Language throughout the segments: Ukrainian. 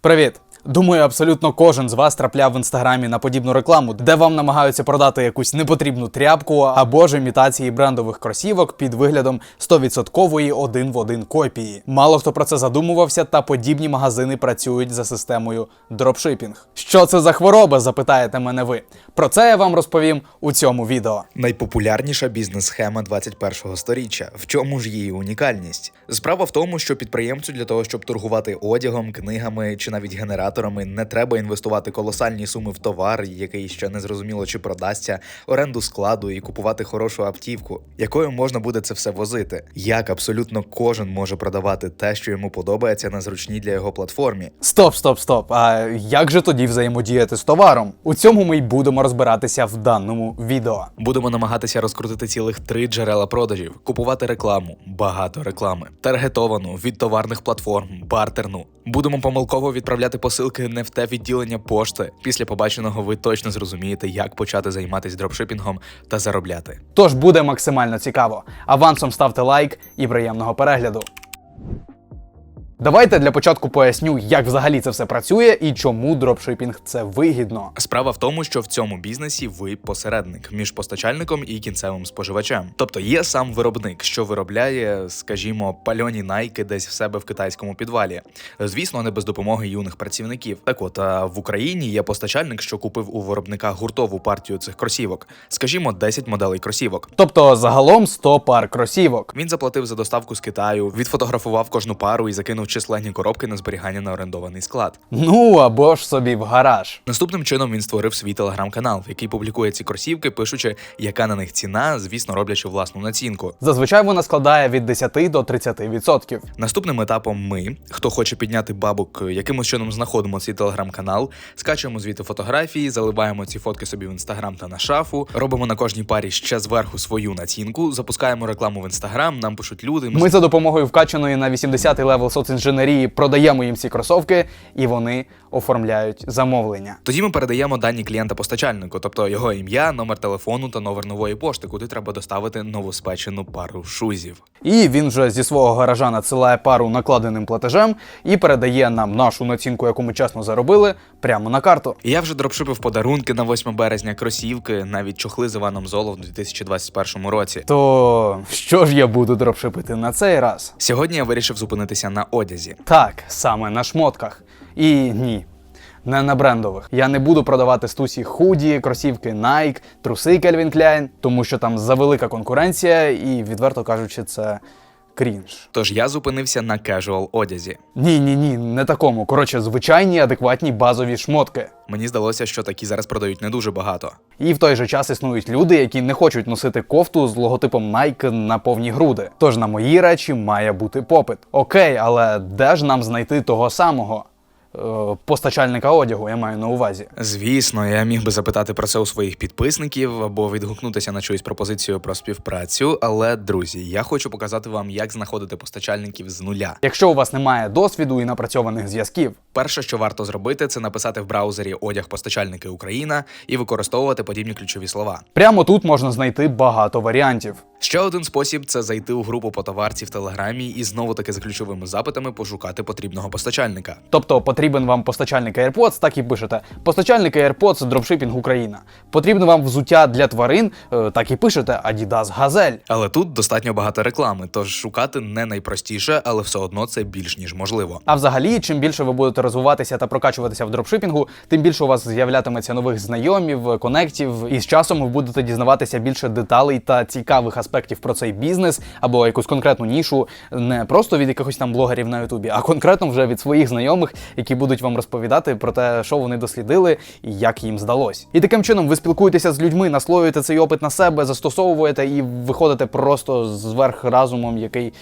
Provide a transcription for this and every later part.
Привіт! Думаю, абсолютно кожен з вас трапляв в інстаграмі на подібну рекламу, де вам намагаються продати якусь непотрібну тряпку або ж імітації брендових кросівок під виглядом 100% один в один копії. Мало хто про це задумувався, та подібні магазини працюють за системою дропшипінг. Що це за хвороба? запитаєте мене ви. Про це я вам розповім у цьому відео. Найпопулярніша бізнес-схема 21-го сторіччя. В чому ж її унікальність? Справа в тому, що підприємцю для того, щоб торгувати одягом, книгами чи навіть генераторами, не треба інвестувати колосальні суми в товар, який ще не зрозуміло чи продасться, оренду складу і купувати хорошу автівку, якою можна буде це все возити. Як абсолютно кожен може продавати те, що йому подобається на зручній для його платформі. Стоп, стоп, стоп. А як же тоді взаємодіяти з товаром? У цьому ми й будемо розбиратися в даному відео. Будемо намагатися розкрутити цілих три джерела продажів, купувати рекламу, багато реклами, таргетовану від товарних платформ, бартерну. Будемо помилково відправляти посилки не в те відділення пошти. Після побаченого ви точно зрозумієте, як почати займатися дропшипінгом та заробляти. Тож буде максимально цікаво. Авансом ставте лайк і приємного перегляду. Давайте для початку поясню, як взагалі це все працює і чому дропшипінг це вигідно. Справа в тому, що в цьому бізнесі ви посередник між постачальником і кінцевим споживачем. Тобто є сам виробник, що виробляє, скажімо, пальоні найки десь в себе в китайському підвалі. Звісно, не без допомоги юних працівників. Так от в Україні є постачальник, що купив у виробника гуртову партію цих кросівок, скажімо, 10 моделей кросівок. Тобто загалом 100 пар кросівок. Він заплатив за доставку з Китаю, відфотографував кожну пару і закинув численні коробки на зберігання на орендований склад. Ну або ж собі в гараж. Наступним чином він створив свій телеграм-канал, в який публікує ці кросівки, пишучи, яка на них ціна, звісно, роблячи власну націнку. Зазвичай вона складає від 10 до 30%. Наступним етапом ми, хто хоче підняти бабок, якимось чином знаходимо цей телеграм-канал, скачуємо звідти фотографії, заливаємо ці фотки собі в інстаграм та на шафу, робимо на кожній парі ще зверху свою націнку, запускаємо рекламу в інстаграм, нам пишуть люди. Ми за допомогою вкачаної на 80-й левел соцінженерії продаємо їм ці кросовки, і вони оформляють замовлення. Тоді ми передаємо дані клієнта постачальнику, тобто його ім'я, номер телефону та номер нової пошти, куди треба доставити новоспечену пару шузів. І він вже зі свого гаража надсилає пару накладеним платежем і передає нам нашу націнку, яку ми чесно заробили, прямо на карту. Я вже дропшипив подарунки на 8 березня, кросівки, навіть чохли з Іваном Золов в 2021 році. То що ж я буду дропшипити на цей раз? Сьогодні я вирішив зупинитися на одязі. Так, саме на шмотках. І ні. Не на брендових. Я не буду продавати стусі худі, кросівки Nike, труси Calvin Klein, тому що там завелика конкуренція, і, відверто кажучи, це крінж. Тож я зупинився на кежуал одязі. Ні, ні, ні, не такому. Коротше, звичайні, адекватні базові шмотки. Мені здалося, що такі зараз продають не дуже багато. І в той же час існують люди, які не хочуть носити кофту з логотипом Nike на повні груди. Тож на мої речі має бути попит. Окей, але де ж нам знайти того самого? Е, постачальника одягу, я маю на увазі. Звісно, я міг би запитати про це у своїх підписників або відгукнутися на чиюсь пропозицію про співпрацю. Але друзі, я хочу показати вам, як знаходити постачальників з нуля. Якщо у вас немає досвіду і напрацьованих зв'язків, Перше, що варто зробити, це написати в браузері одяг постачальники Україна і використовувати подібні ключові слова. прямо тут можна знайти багато варіантів. Ще один спосіб це зайти у групу по товарці в Телеграмі і знову таки за ключовими запитами пошукати потрібного постачальника. Тобто потрібен вам постачальник AirPods, так і пишете. Постачальник AirPods Dropshipping Україна. Потрібно вам взуття для тварин, е, так і пишете Adidas Газель. Але тут достатньо багато реклами, тож шукати не найпростіше, але все одно це більш ніж можливо. А взагалі, чим більше ви будете розвиватися та прокачуватися в дропшипінгу, тим більше у вас з'являтиметься нових знайомів, конектів, і з часом ви будете дізнаватися більше деталей та цікавих аспектів про цей бізнес або якусь конкретну нішу, не просто від якихось там блогерів на Ютубі, а конкретно вже від своїх знайомих, які будуть вам розповідати про те, що вони дослідили і як їм здалось. І таким чином ви спілкуєтеся з людьми, наслоюєте цей опит на себе, застосовуєте і виходите просто зверх разумом, який.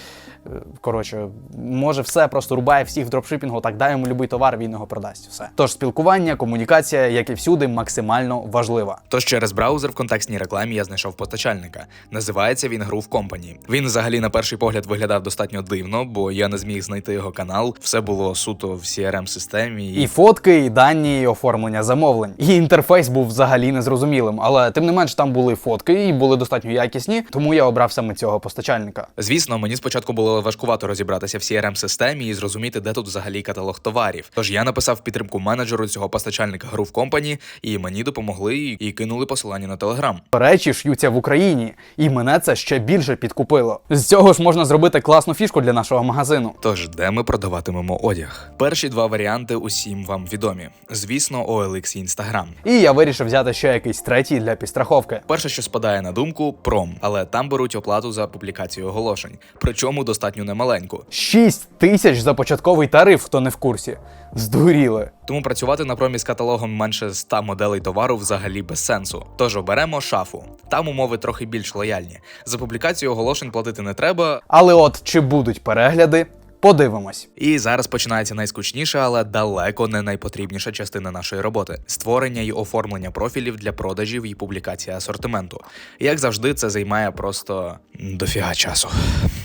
Е, Коротше, може все просто рубає всіх в дропшипінгу, так дай йому любий товар, він його продасть. Все. Тож спілкування, комунікація, як і всюди, максимально важлива. Тож через браузер в контекстній рекламі я знайшов постачальника. Називається він Groove Company. Він взагалі на перший погляд виглядав достатньо дивно, бо я не зміг знайти його канал. Все було суто в crm системі І фотки, і дані, і оформлення замовлень. І інтерфейс був взагалі незрозумілим, але тим не менш там були фотки і були достатньо якісні, тому я обрав саме цього постачальника. Звісно, мені спочатку було було важкувато розібратися в crm системі і зрозуміти, де тут взагалі каталог товарів. Тож я написав підтримку менеджеру цього постачальника Groove Company, і мені допомогли і- і кинули посилання на телеграм. Речі ш'ються в Україні, і мене це ще більше підкупило. З цього ж можна зробити класну фішку для нашого магазину. Тож, де ми продаватимемо одяг? Перші два варіанти усім вам відомі. Звісно, OLX і Instagram. І я вирішив взяти ще якийсь третій для підстраховки. Перше, що спадає на думку, пром, але там беруть оплату за публікацію оголошень, причому достатньо немаленьку. 6 тисяч за початковий тариф, хто не в курсі. Здуріли. Тому працювати на промі з каталогом менше 100 моделей товару взагалі без сенсу. Тож оберемо шафу. Там умови трохи більш лояльні. За публікацію оголошень платити не треба. Але от чи будуть перегляди, подивимось. І зараз починається найскучніша, але далеко не найпотрібніша частина нашої роботи створення і оформлення профілів для продажів і публікація асортименту. Як завжди, це займає просто дофіга часу.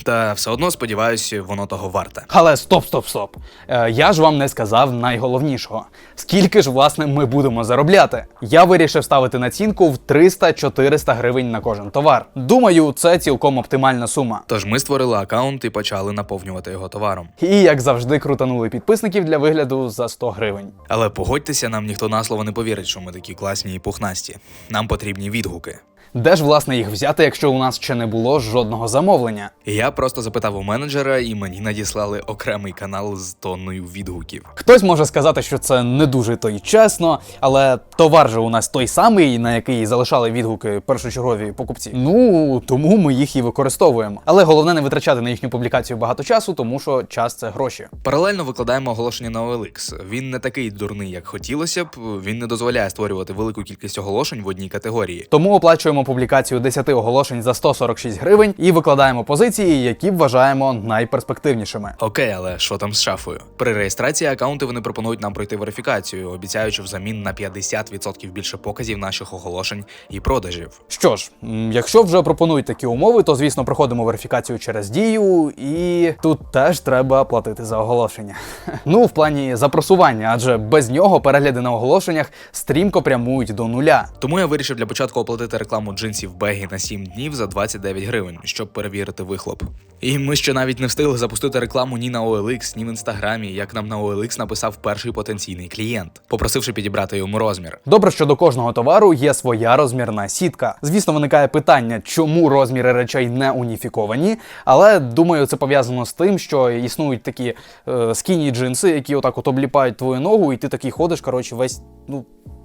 Та все одно сподіваюся, воно того варте. Але стоп, стоп, стоп. Е, я ж вам не сказав найголовнішого. Скільки ж власне ми будемо заробляти? Я вирішив ставити націнку в 300-400 гривень на кожен товар. Думаю, це цілком оптимальна сума. Тож ми створили аккаунт і почали наповнювати його товаром. І як завжди, крутанули підписників для вигляду за 100 гривень. Але погодьтеся, нам ніхто на слово не повірить, що ми такі класні і пухнасті. Нам потрібні відгуки. Де ж власне їх взяти, якщо у нас ще не було жодного замовлення? Я просто запитав у менеджера, і мені надіслали окремий канал з тонною відгуків. Хтось може сказати, що це не дуже то й чесно, але товар же у нас той самий, на який залишали відгуки першочергові покупці. Ну тому ми їх і використовуємо. Але головне не витрачати на їхню публікацію багато часу, тому що час це гроші. Паралельно викладаємо оголошення на OLX. Він не такий дурний, як хотілося б. Він не дозволяє створювати велику кількість оголошень в одній категорії. Тому оплачуємо публікацію 10 оголошень за 146 гривень і викладаємо позиції, які вважаємо найперспективнішими. Окей, але що там з шафою? При реєстрації аккаунти вони пропонують нам пройти верифікацію, обіцяючи взамін на 50% більше показів наших оголошень і продажів. Що ж, якщо вже пропонують такі умови, то звісно проходимо верифікацію через дію, і тут теж треба платити за оголошення. Ну, в плані за просування, адже без нього перегляди на оголошеннях стрімко прямують до нуля. Тому я вирішив для початку оплатити рекламу джинсів бегі на 7 днів за 29 гривень, щоб перевірити вихлоп. І ми ще навіть не встигли запустити рекламу ні на OLX, ні в інстаграмі, як нам на OLX написав перший потенційний клієнт, попросивши підібрати йому розмір. Добре, що до кожного товару є своя розмірна сітка. Звісно, виникає питання, чому розміри речей не уніфіковані, але думаю, це пов'язано з тим, що існують такі е, скіні джинси, які отак от обліпають твою ногу, і ти такий ходиш, коротше, весь ну.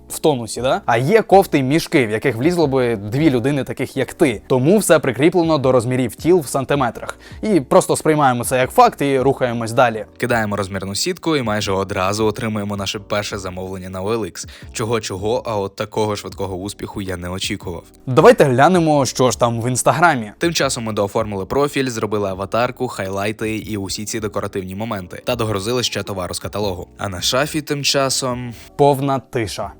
В тонусі, да? А є кофти й мішки, в яких влізло би дві людини, таких як ти. Тому все прикріплено до розмірів тіл в сантиметрах. І просто сприймаємо це як факт і рухаємось далі. Кидаємо розмірну сітку і майже одразу отримуємо наше перше замовлення на OLX. Чого чого, а от такого швидкого успіху я не очікував. Давайте глянемо, що ж там в інстаграмі. Тим часом ми дооформили профіль, зробили аватарку, хайлайти і усі ці декоративні моменти, та догрузили ще товару з каталогу. А на шафі тим часом. повна тиша.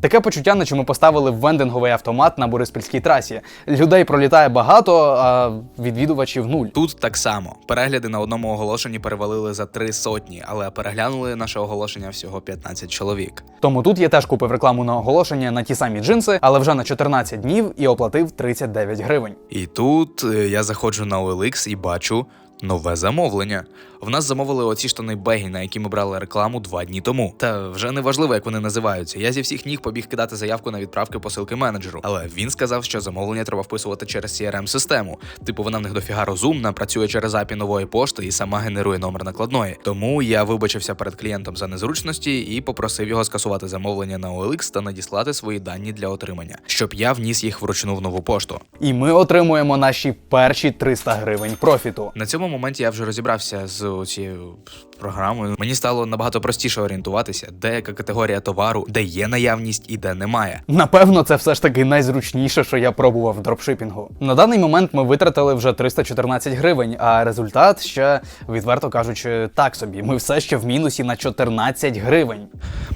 Таке почуття, наче ми поставили вендинговий автомат на Бориспільській трасі. Людей пролітає багато, а відвідувачів нуль. Тут так само. Перегляди на одному оголошенні перевалили за три сотні, але переглянули наше оголошення всього 15 чоловік. Тому тут я теж купив рекламу на оголошення на ті самі джинси, але вже на 14 днів і оплатив 39 гривень. І тут е, я заходжу на OLX і бачу. Нове замовлення. В нас замовили оці штани бегі, на які ми брали рекламу два дні тому. Та вже не важливо, як вони називаються. Я зі всіх ніг побіг кидати заявку на відправки посилки менеджеру. Але він сказав, що замовлення треба вписувати через crm систему Типу, вона в них дофіга розумна, працює через API нової пошти і сама генерує номер накладної. Тому я вибачився перед клієнтом за незручності і попросив його скасувати замовлення на OLX та надіслати свої дані для отримання, щоб я вніс їх вручну в нову пошту. І ми отримуємо наші перші 300 гривень профіту. На цьому моменті я вже розібрався з цією програмою. Мені стало набагато простіше орієнтуватися, де яка категорія товару, де є наявність і де немає. Напевно, це все ж таки найзручніше, що я пробував в дропшипінгу. На даний момент ми витратили вже 314 гривень, а результат ще, відверто кажучи, так собі. Ми все ще в мінусі на 14 гривень.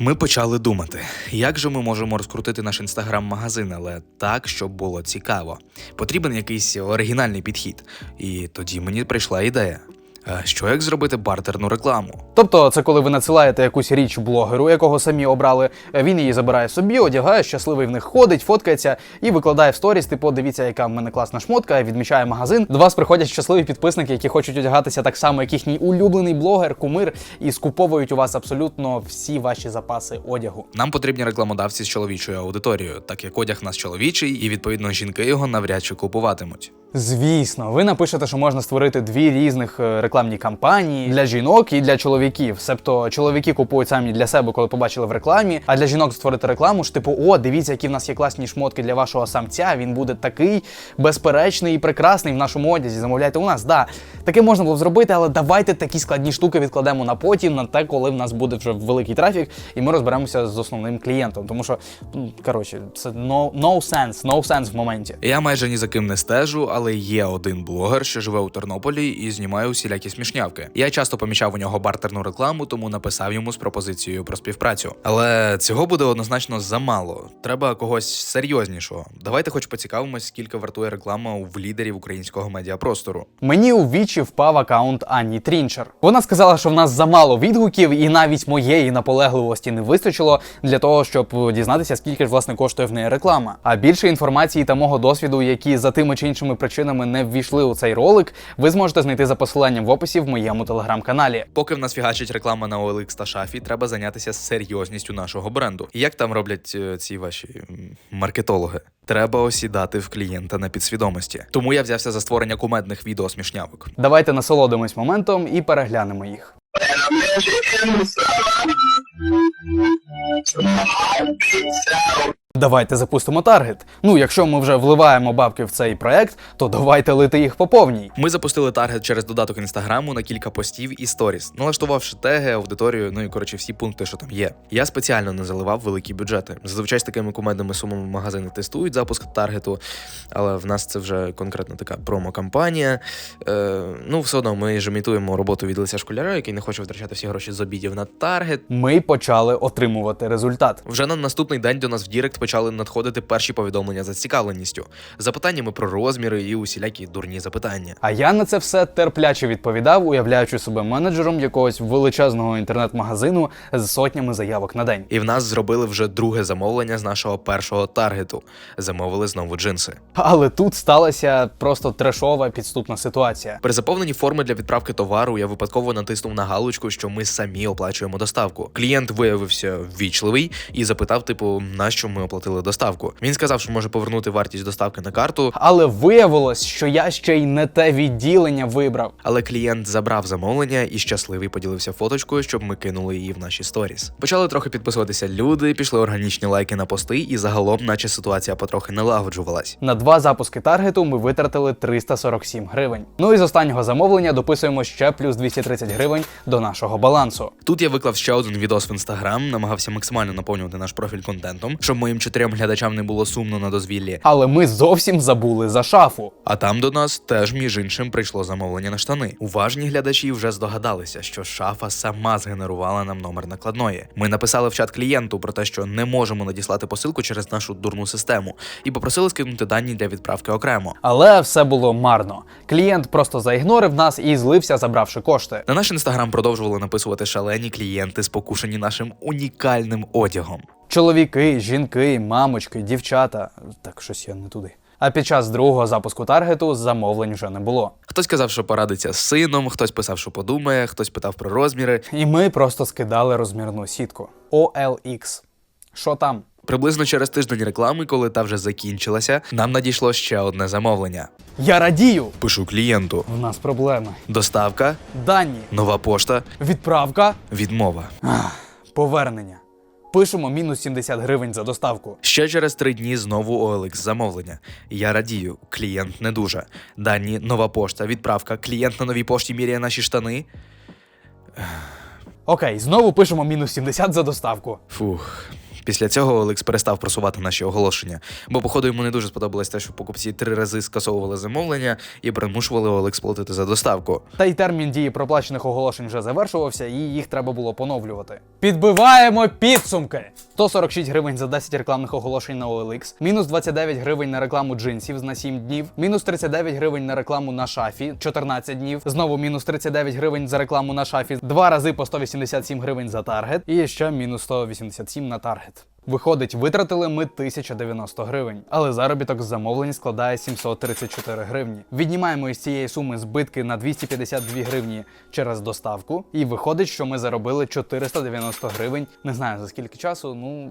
Ми почали думати, як же ми можемо розкрутити наш інстаграм-магазин, але так, щоб було цікаво. Потрібен якийсь оригінальний підхід. І тоді мені прийшла ідея. А що як зробити бартерну рекламу? Тобто, це коли ви надсилаєте якусь річ блогеру, якого самі обрали, е, він її забирає собі, одягає, щасливий в них ходить, фоткається і викладає в сторіс, типу, дивіться, яка в мене класна шмотка, відмічає магазин. До вас приходять щасливі підписники, які хочуть одягатися так само, як їхній улюблений блогер, кумир, і скуповують у вас абсолютно всі ваші запаси одягу. Нам потрібні рекламодавці з чоловічою аудиторією, так як одяг нас чоловічий, і відповідно жінки його навряд чи купуватимуть. Звісно, ви напишете, що можна створити дві різних е, рекламні кампанії для жінок і для чоловіків. Себто чоловіки купують самі для себе, коли побачили в рекламі. А для жінок створити рекламу ж типу, о, дивіться, які в нас є класні шмотки для вашого самця. Він буде такий безперечний і прекрасний в нашому одязі. Замовляйте у нас. Да, таке можна було б зробити, але давайте такі складні штуки відкладемо на потім, на те, коли в нас буде вже великий трафік, і ми розберемося з основним клієнтом. Тому що, ну, коротше, це no, no sense, no sense в моменті. Я майже ні за ким не стежу, але є один блогер, що живе у Тернополі і знімає усілякі смішнявки. Я часто помічав у нього бартерну рекламу, тому написав йому з пропозицією про співпрацю. Але цього буде однозначно замало. Треба когось серйознішого. Давайте хоч поцікавимось, скільки вартує реклама в лідерів українського медіапростору. Мені у вічі впав акаунт Ані Трінчер. Вона сказала, що в нас замало відгуків, і навіть моєї наполегливості не вистачило для того, щоб дізнатися, скільки ж власне коштує в неї реклама. А більше інформації та мого досвіду, які за тими чи іншими причинами не ввійшли у цей ролик, ви зможете знайти за посиланням в описі в моєму телеграм-каналі. Поки в нас фігачить реклама на OLX та шафі, треба зайнятися серйозністю нашого бренду. Як там роблять е, ці ваші маркетологи? Треба осідати в клієнта на підсвідомості. Тому я взявся за створення кумедних відео смішнявок. Давайте насолодимось моментом і переглянемо їх. Давайте запустимо таргет. Ну, якщо ми вже вливаємо бабки в цей проект, то давайте лити їх по повній. Ми запустили таргет через додаток інстаграму на кілька постів і сторіс, налаштувавши теги, аудиторію, ну і коротше всі пункти, що там є. Я спеціально не заливав великі бюджети. Зазвичай з такими кумедними сумами магазини тестують запуск таргету, але в нас це вже конкретно така промо-кампанія. Е, ну, все одно ми ж імітуємо роботу від лиця школяра, який не хоче витрачати всі гроші з обідів на таргет. Ми почали отримувати результат. Вже на наступний день до нас в Дірект почали надходити перші повідомлення за цікавленістю, запитаннями про розміри і усілякі дурні запитання. А я на це все терпляче відповідав, уявляючи себе менеджером якогось величезного інтернет-магазину з сотнями заявок на день. І в нас зробили вже друге замовлення з нашого першого таргету. Замовили знову джинси. Але тут сталася просто трешова підступна ситуація. При заповненні форми для відправки товару я випадково натиснув на галочку, що ми самі оплачуємо доставку. Клієнт виявився ввічливий і запитав, типу, нащо ми оплатили доставку. Він сказав, що може повернути вартість доставки на карту, Але виявилось, що я ще й не те відділення вибрав. але клієнт забрав замовлення і щасливий поділився фоточкою, щоб ми кинули її в наші сторіс. Почали трохи підписуватися люди, пішли органічні лайки на пости, і загалом, наче ситуація потрохи налагоджувалась. На два запуски таргету ми витратили 347 гривень. Ну і з останнього замовлення дописуємо ще плюс 230 гривень до нашого балансу. Тут я виклав ще один відос в інстаграм, намагався максимально наповнювати наш профіль контентом, щоб моїм чотирьом глядачам не було сумно на дозвіллі. Але ми зовсім забули за шафу. А там до нас теж між іншим прийшло замовлення на штани. Уважні глядачі вже здогадалися, що шафа сама згенерувала нам номер накладної. Ми написали в чат клієнту про те, що не можемо надіслати посилку через нашу дурну систему, і попросили скинути дані для відправки окремо. Але все було марно. Клієнт просто заігнорив нас і злився, забравши кошти. На наш інстаграм продовжували написувати шалені клієнти, спокушені нашим унікальним одягом. Чоловіки, жінки, мамочки, дівчата. Так, щось я не туди. А під час другого запуску таргету замовлень вже не було. Хтось казав, що порадиться з сином, хтось писав, що подумає, хтось питав про розміри. І ми просто скидали розмірну сітку. OLX. Що там? Приблизно через тиждень реклами, коли та вже закінчилася, нам надійшло ще одне замовлення. Я радію! Пишу клієнту: В нас проблеми. доставка, Дані, нова пошта, відправка, відмова. повернення. Пишемо мінус 70 гривень за доставку. Ще через три дні знову OLX замовлення. Я радію, клієнт не дуже. Дані, нова пошта, відправка. Клієнт на новій пошті міряє наші штани. Окей, знову пишемо мінус 70 за доставку. Фух, Після цього OLX перестав просувати наші оголошення, бо походу йому не дуже сподобалось те, що покупці три рази скасовували замовлення і примушували OLX платити за доставку. Та й термін дії проплачених оголошень вже завершувався, і їх треба було поновлювати. Підбиваємо підсумки! 146 гривень за 10 рекламних оголошень на OLX, мінус 29 гривень на рекламу джинсів на 7 днів, мінус 39 гривень на рекламу на шафі 14 днів, знову мінус 39 гривень за рекламу на шафі, два рази по 187 гривень за таргет, і ще мінус 187 на таргет. Виходить, витратили ми 1090 гривень, але заробіток з замовлень складає 734 гривні. Віднімаємо із цієї суми збитки на 252 гривні через доставку, і виходить, що ми заробили 490 гривень. Не знаю за скільки часу, ну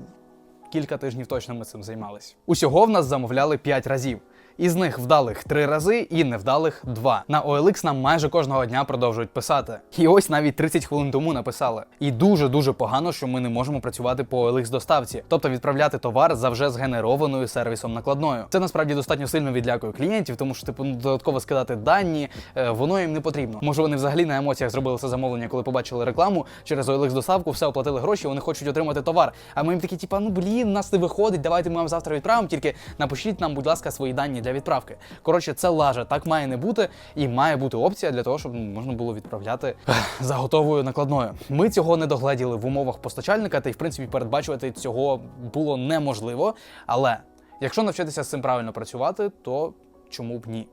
кілька тижнів точно ми цим займалися. Усього в нас замовляли 5 разів. Із них вдалих 3 рази і невдалих 2. На OLX нам майже кожного дня продовжують писати. І ось навіть 30 хвилин тому написали. І дуже дуже погано, що ми не можемо працювати по OLX доставці, тобто відправляти товар за вже згенерованою сервісом накладною. Це насправді достатньо сильно відлякує клієнтів, тому що типу ну, додатково скидати дані, е, воно їм не потрібно. Може вони взагалі на емоціях зробили це замовлення, коли побачили рекламу через OLX доставку, все оплатили гроші, вони хочуть отримати товар. А ми їм такі, типа, ну блін, нас не виходить, давайте ми вам завтра відправимо. Тільки напишіть нам, будь ласка, свої дані для відправки. Коротше, це лажа, так має не бути, і має бути опція для того, щоб ну, можна було відправляти за готовою накладною. Ми цього не догледіли в умовах постачальника, та й в принципі передбачувати цього було неможливо. Але якщо навчитися з цим правильно працювати, то чому б ні?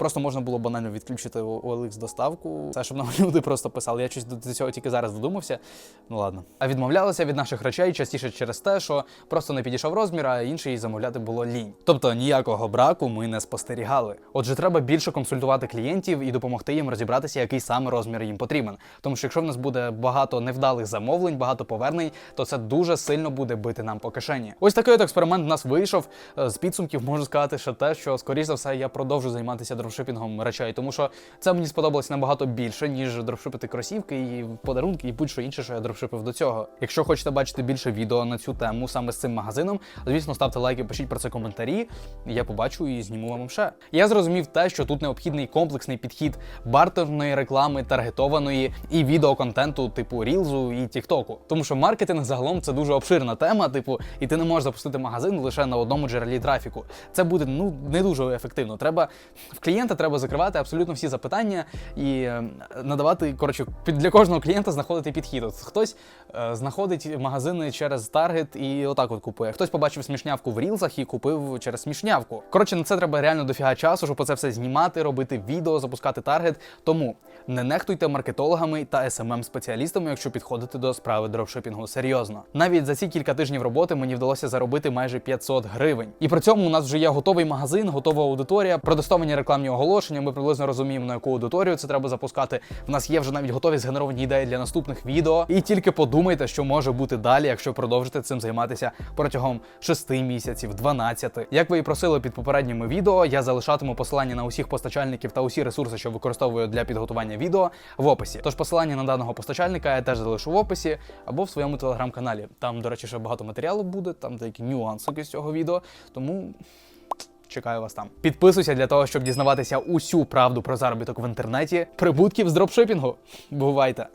Просто можна було банально відключити OLX доставку. Це щоб нам люди просто писали. Я щось до цього тільки зараз додумався. Ну ладно. А відмовлялися від наших речей частіше через те, що просто не підійшов розмір, а інший замовляти було лінь. Тобто ніякого браку ми не спостерігали. Отже, треба більше консультувати клієнтів і допомогти їм розібратися, який саме розмір їм потрібен. Тому що якщо в нас буде багато невдалих замовлень, багато повернень, то це дуже сильно буде бити нам по кишені. Ось такий от експеримент в нас вийшов. Е, З підсумків можу сказати, ще те, що скоріш за все я продовжу займатися дропшипінгом речей, тому що це мені сподобалось набагато більше, ніж дропшипити кросівки і подарунки, і будь-що інше, що я дропшипив до цього. Якщо хочете бачити більше відео на цю тему саме з цим магазином, звісно, ставте лайки, пишіть про це коментарі. Я побачу і зніму вам ще. Я зрозумів те, що тут необхідний комплексний підхід бартерної реклами, таргетованої і відеоконтенту, типу Рілзу і Тіктоку. Тому що маркетинг загалом це дуже обширна тема, типу, і ти не можеш запустити магазин лише на одному джерелі трафіку. Це буде ну не дуже ефективно. Треба в клієнта треба закривати абсолютно всі запитання і е, надавати коротше для кожного клієнта знаходити підхід. От хтось е, знаходить магазини через таргет і отак от купує. Хтось побачив смішнявку в рілзах і купив через смішнявку. Коротше, на це треба реально дофіга часу, щоб це все знімати, робити відео, запускати таргет. Тому не нехтуйте маркетологами та smm спеціалістами якщо підходите до справи дропшипінгу серйозно. Навіть за ці кілька тижнів роботи мені вдалося заробити майже 500 гривень. І при цьому у нас вже є готовий магазин, готова аудиторія, протестовані рекламні оголошення. Ми приблизно розуміємо, на яку аудиторію це треба запускати. В нас є вже навіть готові згенеровані ідеї для наступних відео. І тільки подумайте, що може бути далі, якщо продовжите цим займатися протягом 6 місяців, 12. Як ви і просили під попередніми відео, я залишатиму посилання на усіх постачальників та усі ресурси, що використовую для підготування відео в описі. Тож посилання на даного постачальника я теж залишу в описі або в своєму телеграм-каналі. Там, до речі, ще багато матеріалу буде, там деякі нюанси з цього відео. Тому. Чекаю вас там. Підписуйся для того, щоб дізнаватися усю правду про заробіток в інтернеті, прибутків з дропшипінгу. Бувайте!